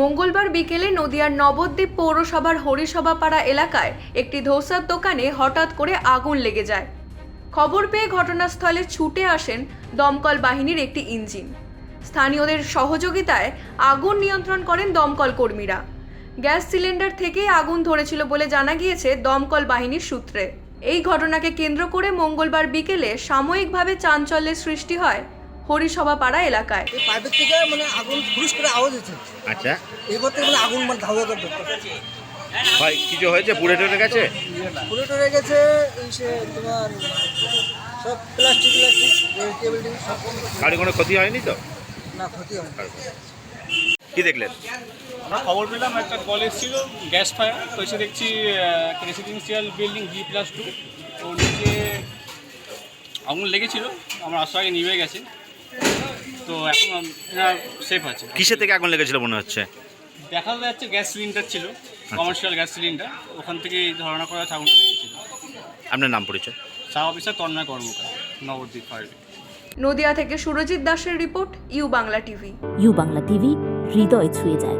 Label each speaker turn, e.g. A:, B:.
A: মঙ্গলবার বিকেলে নদিয়ার নবদ্বীপ পৌরসভার হরিসভাপাড়া এলাকায় একটি ধোসার দোকানে হঠাৎ করে আগুন লেগে যায়। খবর পেয়ে ঘটনাস্থলে ছুটে আসেন দমকল বাহিনীর একটি ইঞ্জিন। স্থানীয়দের সহযোগিতায় আগুন নিয়ন্ত্রণ করেন দমকল কর্মীরা। গ্যাস সিলিন্ডার থেকেই আগুন ধরেছিল বলে জানা গিয়েছে দমকল বাহিনীর সূত্রে। এই ঘটনাকে কেন্দ্র করে মঙ্গলবার বিকেলে সাময়িকভাবে চাঞ্চল্যের সৃষ্টি হয় হরিসভাপাড়া এলাকায়।
B: এই পাইপের থেকে মানে আগুন ফুরুস করে আওয়াজ হচ্ছে।
C: আচ্ছা।
B: এরপর থেকে মানে আগুন মানে ধাওয়া করে ধরতে
C: হয় কিছু হয়েছে? পুড়ে টুড়ে গেছে?
B: পুরো টরে গেছে এই সে তোমার সব প্লাস্টিক প্লাস্টিক টেবিল টেবিল সব
C: গাড়ি কোনো ক্ষতি হয়নি তো?
B: না ক্ষতি হয়
C: কি দেখলেন?
D: আমরা খবর পেলাম একটা কল এসেছিল গ্যাস ফায়ার। তো এসে দেখছি residential building G plus two তো নিচে আগুন লেগেছিল আমার আসার আগে নিভে গেছে। তো এখন সেফ আছে।
C: কিসে থেকে আগুন লেগেছিল মনে হচ্ছে?
D: দেখা যাচ্ছে গ্যাস সিলিন্ডার ছিল কমার্শিয়াল গ্যাস সিলিন্ডার। ওখান থেকে ধারণা করা আগুনটা লেগেছিল।
C: আপনার নাম পরিচয়?
D: Sub officer Tanmoy Karmakar Nabadwip fire
A: Nadia থেকে সুরজিৎ দাসের report U Bangla TV.
E: U Bangla TV হৃদয় ছুঁয়ে যায়।